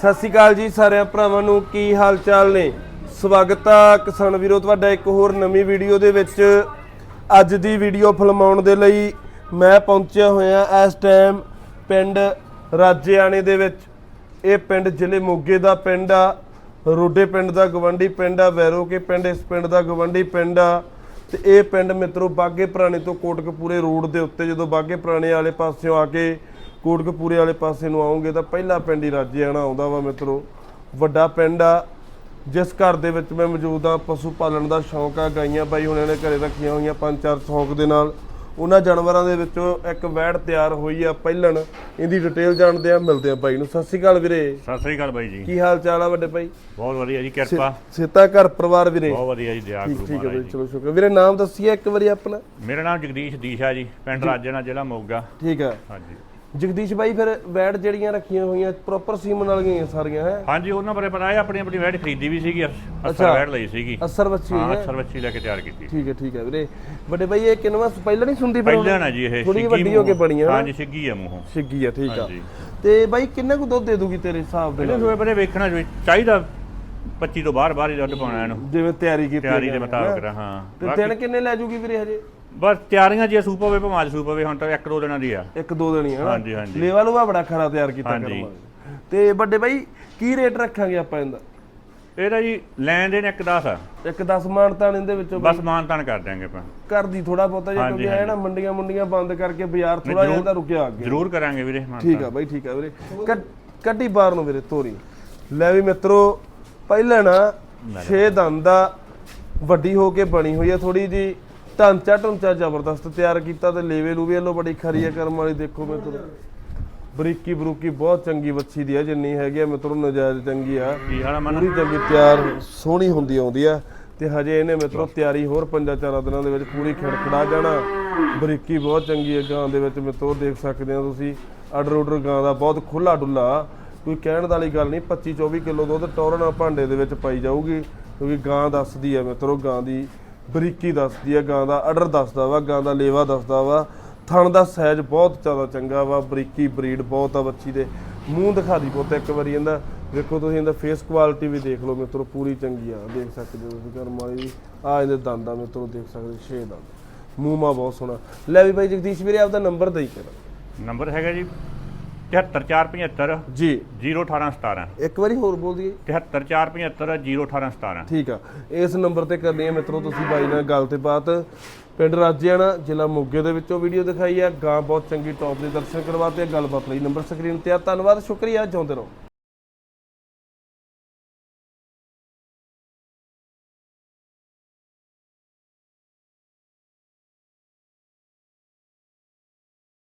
ਸਤਿ ਸ਼੍ਰੀ ਅਕਾਲ ਜੀ ਸਾਰਿਆਂ ਭਰਾਵਾਂ ਨੂੰ, ਕੀ ਹਾਲ ਚਾਲ ਨੇ? ਸਵਾਗਤ ਆ ਕਿਸਾਨ ਵੀਰੋ, ਤੁਹਾਡਾ ਇੱਕ ਹੋਰ ਨਵੀਂ ਵੀਡੀਓ ਦੇ ਵਿੱਚ। ਅੱਜ ਦੀ ਵੀਡੀਓ ਫਿਲਮਾਉਣ ਦੇ ਲਈ ਮੈਂ ਪਹੁੰਚਿਆ ਹੋਇਆ ਇਸ ਟਾਈਮ ਪਿੰਡ ਰਾਜਿਆਣੇ ਦੇ ਵਿੱਚ। ਇਹ ਪਿੰਡ ਜ਼ਿਲ੍ਹੇ ਮੋਗੇ ਦਾ ਪਿੰਡ ਆ, ਰੋਡੇ ਪਿੰਡ ਦਾ ਗਵੰਡੀ ਪਿੰਡ ਆ ਵੈਰੋ ਕੇ ਪਿੰਡ, ਇਸ ਪਿੰਡ ਦਾ ਗਵੰਡੀ ਪਿੰਡ ਆ। ਤੇ ਇਹ ਪਿੰਡ ਮਿੱਤਰੋ ਬਾਗੇ ਪੁਰਾਣੇ ਤੋਂ ਕੋਟਕਪੂਰੇ ਰੋਡ ਦੇ ਉੱਤੇ ਜਦੋਂ ਬਾਗੇ ਪੁਰਾਣੇ ਵਾਲੇ ਪਾਸਿਓਂ ਆ ਕੇ ਕੋਟਕਪੂਰੇ ਵਾਲੇ ਪਾਸੇ ਨੂੰ ਆਉਂਗੇ ਤਾਂ ਪਹਿਲਾ ਪਿੰਡ ਹੀ ਰਾਜੇਆਣਾ ਆਉਂਦਾ ਵਾ ਮਿੱਤਰੋ। ਵੱਡਾ ਪਿੰਡ ਆ। ਜਿਸ ਘਰ ਦੇ ਵਿੱਚ ਮੈਂ ਮੌਜੂਦ ਆ ਪਸ਼ੂ ਪਾਲਣ ਦਾ ਸ਼ੌਂਕ ਆ ਗਾਈਆਂ ਬਾਈ ਹੁਣਾਂ ਨੇ ਘਰੇ ਰੱਖੀਆਂ ਹੋਈਆਂ ਪੰਜ ਚਾਰ ਸ਼ੌਂਕ ਦੇ ਨਾਲ। ਉਹਨਾਂ ਜਾਨਵਰਾਂ ਦੇ ਵਿੱਚੋਂ ਇੱਕ ਵੈੜ ਤਿਆਰ ਹੋਈ ਆ ਪਹਿਲਣ। ਇਹਦੀ ਡਿਟੇਲ ਜਾਣਦੇ ਆ ਮਿਲਦੇ ਆ ਬਾਈ ਨੂੰ। ਸਤਿ ਸ਼੍ਰੀ ਅਕਾਲ ਵੀਰੇ। ਸਤਿ ਸ੍ਰੀ ਅਕਾਲ ਬਾਈ ਜੀ। ਕੀ ਹਾਲ ਚਾਲ ਆ ਵੱਡੇ ਭਾਈ ਬਹੁਤ ਵਧੀਆ ਜੀ ਕਿਰਪਾ। ਸੇਤਾ ਘਰ ਪਰਿਵਾਰ ਵੀਰੇ? ਬਹੁਤ ਵਧੀਆ ਜੀ ਦਿਆ ਗੁਰੂ ਠੀਕ ਹੈ ਮਹਾਰਾਜ ਵੀਰੇ ਜੀ। ਚਲੋ ਸ਼ੁਕਰ। ਵੀਰੇ ਨਾਮ ਦੱਸੀਏ ਇੱਕ ਵਾਰੀ ਆਪਣਾ। ਮੇਰਾ ਨਾਮ ਜਗਦੀਸ਼ ਦੀਸ਼ਾ ਜੀ ਪਿੰਡ ਰਾਜਣਾ ਜ਼ਿਲ੍ਹਾ ਮੋਗਾ। ਠੀਕ ਆ। ਹਾਂਜੀ। ਜਗਦੀਸ਼ ਬਾਈ ਫਿਰ ਵੈੜ ਜਿਹੜੀਆਂ ਰੱਖੀਆਂ ਹੋਈਆਂ ਪ੍ਰੋਪਰ ਸੀਮਨ ਵਾਲੀਆਂ ਹੀ ਸਾਰੀਆਂ ਹੈ? ਹਾਂਜੀ ਉਹਨਾਂ ਬਾਰੇ ਪਤਾ ਹੈ ਆਪਣੀ ਆਪਣੀ ਵੈਡ ਖਰੀਦੀ ਵੀ ਸੀਗੀ। ਅਸਰ ਵੈਡ ਲਈ ਸੀਗੀ। ਅਸਰ ਬੱਚੀ ਹਾਂ ਹੈ। ਅਸਰ ਬੱਚੀ ਲੈ ਕੇ ਤਿਆਰ ਕੀਤੀ। ਠੀਕ ਹੈ ਠੀਕ ਹੈ ਵੀਰੇ। ਵੱਡੇ ਬਾਈ ਇਹ ਕਿੰਨਵਾਂ ਪਹਿਲਾਂ ਨਹੀਂ ਸੁਣਦੀ ਪਹਿਲਾਂ ਨਾ ਜੀ ਇਹ ਥੋੜੀ ਵੱਡੀ ਹੋ ਕੇ ਮੂੰਹ। ਬਣੀ ਆ ਹਾਂਜੀ ਛਿੱਗੀ ਆ ਮੂੰਹੋਂ। ਛਿੱਗੀ ਆ ਠੀਕ ਆ। ਹਾਂਜੀ। ਤੇ ਬਾਈ ਕਿੰਨਾ ਕੁ ਦੁੱਧ ਦੇ ਦੂਗੀ ਤੇਰੇ ਹਿਸਾਬ ਦੇ ਇਹਨੇ ਨਾਲ? ਸੋਏ ਬਰੇ ਵੇਖਣਾ ਚਾਹੀਦਾ। 25 ਤੋਂ ਬਾਹਰ ਬਾਹਰ ਹੀ ਦੁੱਧ ਪਾਉਣਾ ਇਹਨੂੰ। ਜਿਵੇਂ ਤਿਆਰੀ ਕੀਤੀ ਤਿਆਰੀ ਦੇ ਨਾ। ਮੁਤਾਬਕ ਰ- ਹਾਂ। ਤੇ ਦਿਨ ਕਿੰਨੇ ਲੈ ਜੂਗੀ ਵੀਰੇ ਹਜੇ? ਬਸ ਤਿਆਰੀਆਂ ਜੇ ਸੂਪ ਹੋਵੇ ਭਾਵੇਂ ਅੱਜ ਸੂਪ ਹੋਵੇ ਹੁਣ ਤਾਂ ਇੱਕ ਦੋ ਦਿਨਾਂ ਦੀ ਆ। ਇੱਕ ਦੋ ਦਿਨ ਹੀ ਹਾਂਜੀ, ਹਾਂਜੀ। ਲੇਵਾ ਲੂਵਾ ਬੜਾ ਖਰਾ ਤਿਆਰ ਕੀਤਾ ਹਾਂਜੀ। ਕਰਮਾਂ ਤੇ ਵੱਡੇ ਬਾਈ ਕੀ ਰੇਟ ਰੱਖਾਂਗੇ ਆਪਾਂ ਇਹਦਾ? ਇਹਦਾ ਜੀ ਲੈਣ ਦੇਣ ਇੱਕ 10 ਆ। ਇੱਕ 10 ਮਾਨਤਾਨ ਇਹਦੇ ਵਿੱਚੋਂ ਬਸ ਮਾਨ ਤਾਨ ਕਰ ਦਿਆਂਗੇ ਆਪਾਂ। ਘਰ ਦੀ ਥੋੜਾ ਬਹੁਤਾ ਜਿਹਾ ਹਾਂਜੀ, ਕਿਉਂਕਿ ਹੈ ਨਾ ਮੰਡੀਆਂ ਮੁੰਡੀਆਂ ਬੰਦ ਕਰਕੇ ਬਾਜ਼ਾਰ ਥੋੜਾ ਜਿਹਾ ਇਹਦਾ ਰੁਕਿਆ ਅੱਗੇ। ਜ਼ਰੂਰ ਕਰਾਂਗੇ ਵੀਰੇ ਮਾਨ ਠੀਕ ਆ ਬਾਈ ਠੀਕ ਆ ਵੀਰੇ। ਕੱਢ- ਕੱਢੀ ਬਾਹਰ ਨੂੰ ਵੀਰੇ ਤੋਰੀ। ਲੈ ਵੀ ਮਿੱਤਰੋ ਪਹਿਲਾਂ ਨਾ 6 ਦੰਦ ਦਾ ਵੱਡੀ ਹੋ ਕੇ ਬਣੀ ਹੋਈ ਆ ਥੋੜੀ ਜੀ ਢਾਂਚਾ ਢੁੰਚਾ ਜ਼ਬਰਦਸਤ ਤਿਆਰ ਕੀਤਾ ਤੇ ਲੇਵੇ ਲੂਵੇ ਵੱਲੋਂ ਬੜੀ ਖਰੀ ਆ ਕਰਮ ਵਾਲੀ ਦੇਖੋ ਮਿੱਤਰੋ। ਬਰੀਕੀ ਬਰੂਕੀ ਬਹੁਤ ਚੰਗੀ ਵੱਛੀ ਦੀ ਆ ਜਿੰਨੀ ਹੈਗੀ ਆ ਮਿੱਤਰੋ ਨਜਾਇਜ਼ ਚੰਗੀ ਆ। ਪੂਰੀ ਚੰਗੀ ਤਿਆਰ ਸੋਹਣੀ ਹੁੰਦੀ ਆਉਂਦੀ ਆ ਤੇ ਹਜੇ ਇਹਨੇ ਮਿੱਤਰੋ ਤਿਆਰੀ ਹੋਰ ਪੰਜਾਂ ਚਾਰਾਂ ਦਿਨਾਂ ਦੇ ਵਿੱਚ ਪੂਰੀ ਖੜਖੜਾ ਜਾਣਾ। ਬਰੀਕੀ ਬਹੁਤ ਚੰਗੀ ਹੈ ਗਾਂ ਦੇ ਵਿੱਚ ਮਿੱਤਰੋ ਦੇਖ ਸਕਦੇ ਆ ਤੁਸੀਂ। ਆਰਡਰ ਆਰਡਰ ਗਾਂ ਦਾ ਬਹੁਤ ਖੁੱਲਾ ਡੁੱਲਾ ਕੋਈ ਕਹਿਣ ਵਾਲੀ ਗੱਲ ਨਹੀਂ 25 24 ਕਿਲੋ ਦੁੱਧ ਟੋਰਨ ਭਾਂਡੇ ਦੇ ਵਿੱਚ ਪਾਈ ਜਾਊਗੀ, ਕਿਉਂਕਿ ਗਾਂ ਦੱਸਦੀ ਆ ਮਿੱਤਰੋ, ਗਾਂ ਦੀ ਬਰੀਕੀ ਦੱਸਦੀ ਆ, ਗਾਂ ਦਾ ਆਰਡਰ ਦੱਸਦਾ ਵਾ, ਗਾਂ ਦਾ ਲੇਵਾ ਦੱਸਦਾ ਵਾ। ਥਣ ਦਾ ਸਾਈਜ਼ ਬਹੁਤ ਜ਼ਿਆਦਾ ਚੰਗਾ ਵਾ, ਬਰੀਕੀ, ਬਰੀਡ ਬਹੁਤ ਆ ਬੱਚੀ ਦੇ। ਮੂੰਹ ਦਿਖਾ ਦੀ ਪੁੱਤ ਇੱਕ ਵਾਰੀ ਇਹਦਾ। ਵੇਖੋ ਤੁਸੀਂ ਇਹਦਾ ਫੇਸ ਕੁਆਲਿਟੀ ਵੀ ਦੇਖ ਲਓ ਮਿੱਤਰੋ, ਪੂਰੀ ਚੰਗੀ ਆ, ਦੇਖ ਸਕਦੇ ਹੋ ਤੁਸੀਂ ਕਰਮ ਵਾਲੀ ਆ ਇਹਦੇ ਦੰਦ ਆ ਮਿੱਤਰੋ, ਦੇਖ ਸਕਦੇ ਛੇ ਦੰਦ। ਮੂੰਹ ਮਾ ਬਹੁਤ ਸੋਹਣਾ। ਲੈ ਵੀ ਬਾਈ ਜਗਦੀਸ਼ ਵੀਰੇ, ਆਪਦਾ ਨੰਬਰ ਦੇਈ ਕਰ। ਨੰਬਰ ਹੈਗਾ ਜੀ। 73475 ਜੀ। 01817 ਇੱਕ ਵਾਰੀ ਹੋਰ ਬੋਲ ਦਈਏ। 73475 01817 ਠੀਕ ਆ। ਇਸ ਨੰਬਰ ਤੇ ਕਰਨੀ ਹੈ ਮਿੱਤਰੋ ਤੁਸੀਂ ਬਾਈ ਨਾਲ ਗੱਲ ਤੇ ਬਾਤ। ਪਿੰਡ ਰਾਜਿਆਣਾ ਜ਼ਿਲ੍ਹਾ ਮੋਗੇ ਦੇ ਵਿੱਚੋਂ ਵੀਡੀਓ ਦਿਖਾਈ ਆ। ਗਾਂ ਬਹੁਤ ਚੰਗੀ ਟੌਪ ਦੇ ਦਰਸ਼ਨ ਕਰਵਾਤੇ ਆ। ਗੱਲਬਾਤ ਲਈ ਨੰਬਰ ਸਕਰੀਨ ਤੇ ਆ। ਧੰਨਵਾਦ ਸ਼ੁਕਰੀਆ। ਜਿਉਂਦੇ ਰਹੋ।